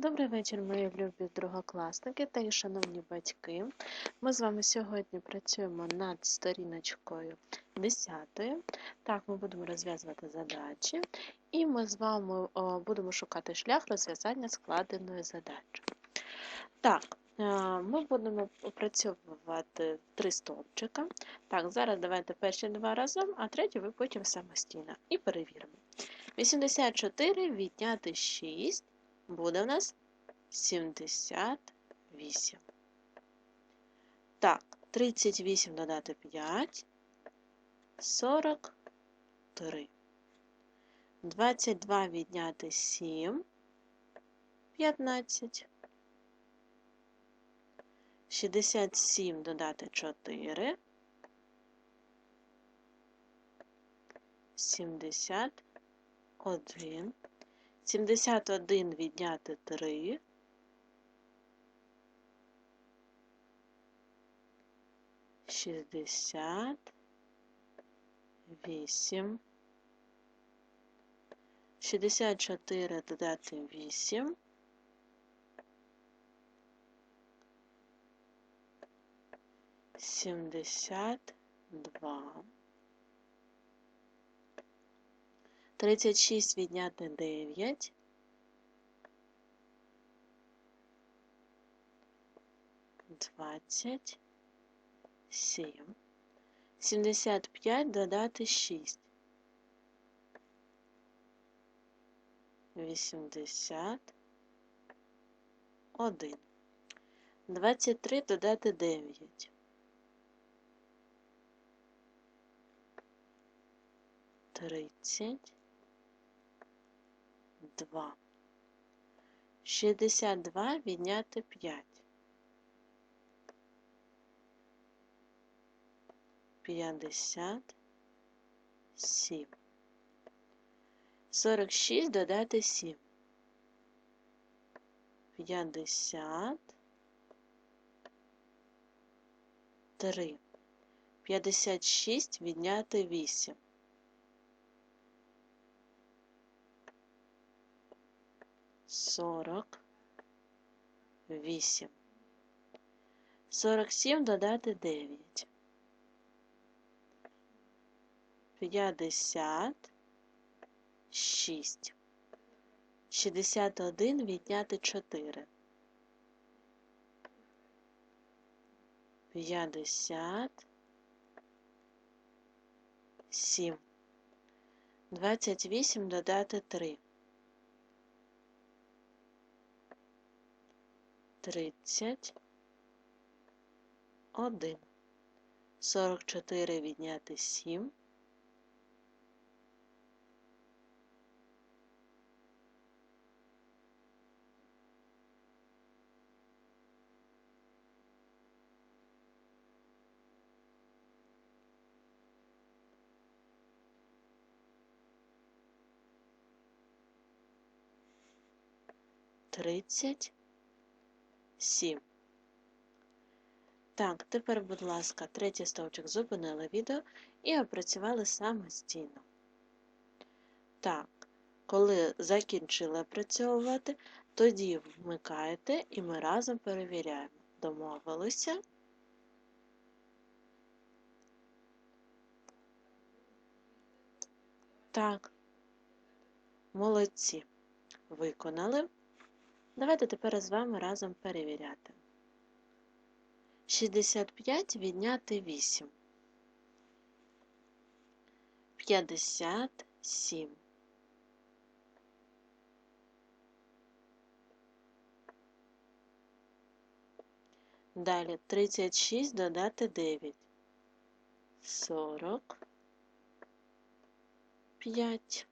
Добрий вечір, мої любі другокласники та і шановні батьки. Ми з вами сьогодні працюємо над сторіночкою 10. Так, ми будемо розв'язувати задачі, і ми з вами будемо шукати шлях розв'язання складеної задачі. Так, е, ми будемо опрацьовувати три стовпчика. Так, зараз давайте перші два разом, а третій ви потім самостійно. І перевіримо. 84 відняти 6 буде у нас 78. Так, 38 додати 5, 43. 22 відняти 7, 15. 67 додати 4, 71. 71 відняти 3. Шістдесят вісім. Шістдесят чотири додати вісім. Сімдесят два. Тридцять шість відняти дев'ять. Двадцять сім. Сімдесят п'ять додати шість. Вісімдесят один. Двадцять три додати дев'ять. Тридцять. Два. Шістдесят два відняти п'ять. П'ятдесят сім. Сорок шість додати сім. П'ятдесят три. П'ятдесят шість відняти вісім. Сорок вісім. Сорок сім додати дев'ять. П'ятдесят шість. Шістдесят один відняти чотири. П'ятдесят сім. Двадцять вісім додати три. Тридцять один. Сорок чотири відняти сім. Тридцять сім. Так, тепер, будь ласка, третій стовпчик зупинили відео і опрацювали самостійно. Так, коли закінчили опрацьовувати, тоді вмикаєте і ми разом перевіряємо. Домовилися. Так, молодці. Виконали. Давайте тепер з вами разом перевіряти. 65 відняти 8. 57. Далі 36 додати 9. 45.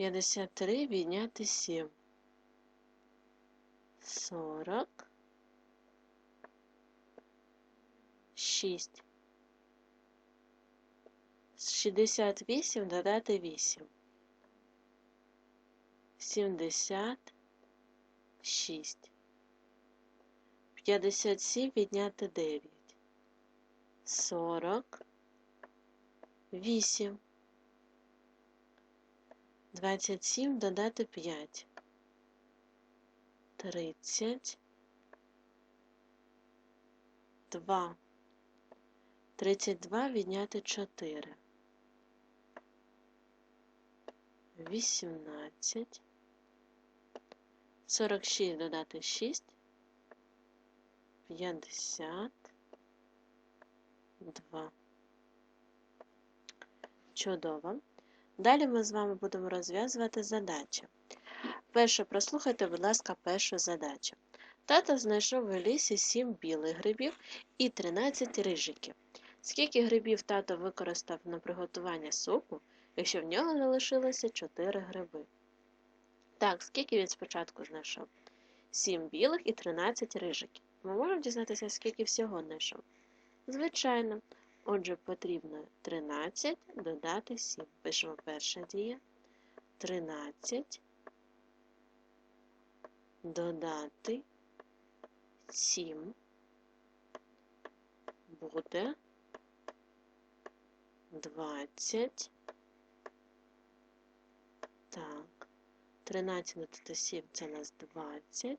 53 відняти 7. 40. 6. 68 додати 8. 76. 57 відняти 9. 40. 8. 27 додати 5. 30. 2. 32 відняти 4. 18. 46 додати 6. 50. 2. Чудово. Далі ми з вами будемо розв'язувати задачі. Перше, прослухайте, будь ласка, першу задачу. Тато знайшов у лісі 7 білих грибів і 13 рижиків. Скільки грибів тато використав на приготування супу, якщо в нього залишилося 4 гриби? Так, скільки він спочатку знайшов? 7 білих і 13 рижиків. Ми можемо дізнатися, скільки всього знайшов? Звичайно. Отже, потрібно 13 додати 7. Пишемо перша дія. 13 додати 7 буде 20. Так, 13 додати 7 це у нас 20.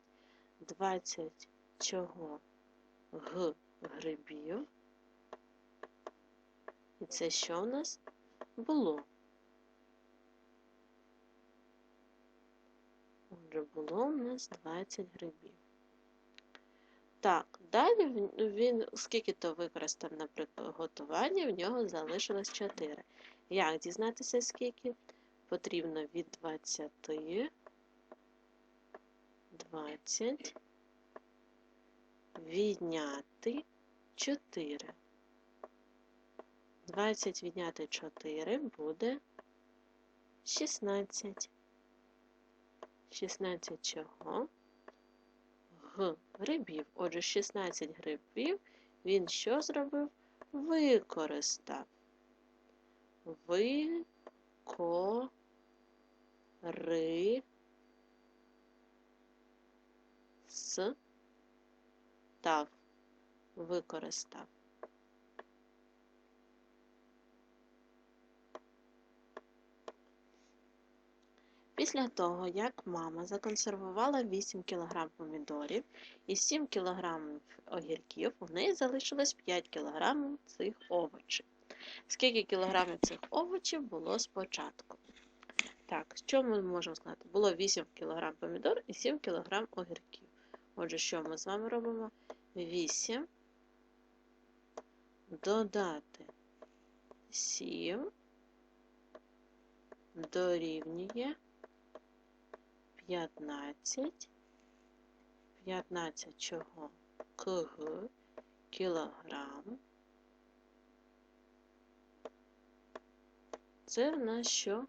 20 чого? Г грибів. І це що у нас було? Отже, було у нас 20 грибів. Так, далі він, скільки то використав на приготування, в нього залишилось 4. Як дізнатися, скільки? Потрібно від 20, 20 відняти 4. 20 відняти 4 буде 16. 16 чого? Грибів. Отже, 16 грибів він що зробив? Використав. Ви-ко-ри с тав. Використав. Після того, як мама законсервувала 8 кг помідорів і 7 кг огірків, у неї залишилось 5 кг цих овочів. Скільки кілограмів цих овочів було спочатку? Так, що ми можемо сказати? Було 8 кг помідор і 7 кг огірків. Отже, що ми з вами робимо? 8 додати 7 дорівнює 15, 15 чого? КГ, кілограм. Це в нас що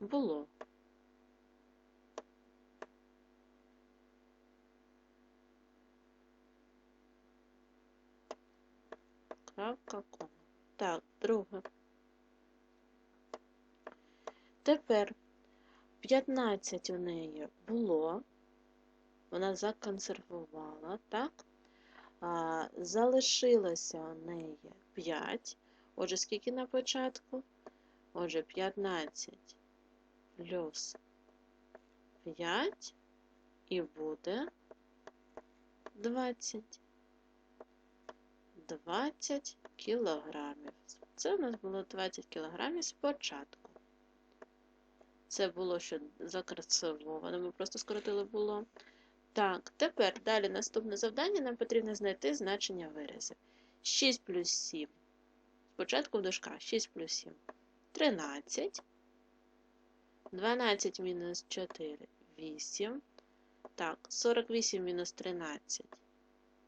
було? Крапка кома. Так, друге. Тепер 15 у неї було, вона законсервувала, так? А, Залишилося у неї 5. Отже, скільки на початку? Отже, 15 плюс 5 і буде 20. 20 кілограмів. Це у нас було 20 кілограмів спочатку. Це було що закрасовано, ми просто скоротили було. Так, тепер далі наступне завдання нам потрібно знайти значення виразів. 6 плюс 7. Спочатку в дужках 6 плюс 7. 13. 12 мінус 4 8. Так, 48 мінус 13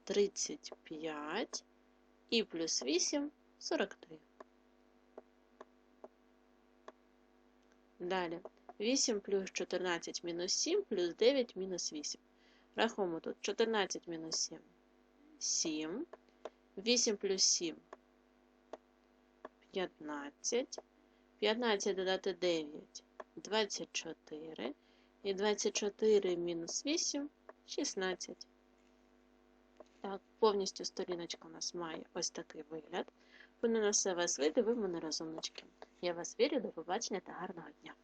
35. І плюс 8 43. Далі 8 плюс 14 мінус 7 плюс 9 мінус 8. Рахуємо тут 14 мінус 7 7. 8 плюс 7 15. 15 додати 9 24. І 24 мінус 8 16. Так, повністю сторіночка у нас має ось такий вигляд. Вони на все вас видивимо на розумнички. Я вас вірю, до побачення та гарного дня!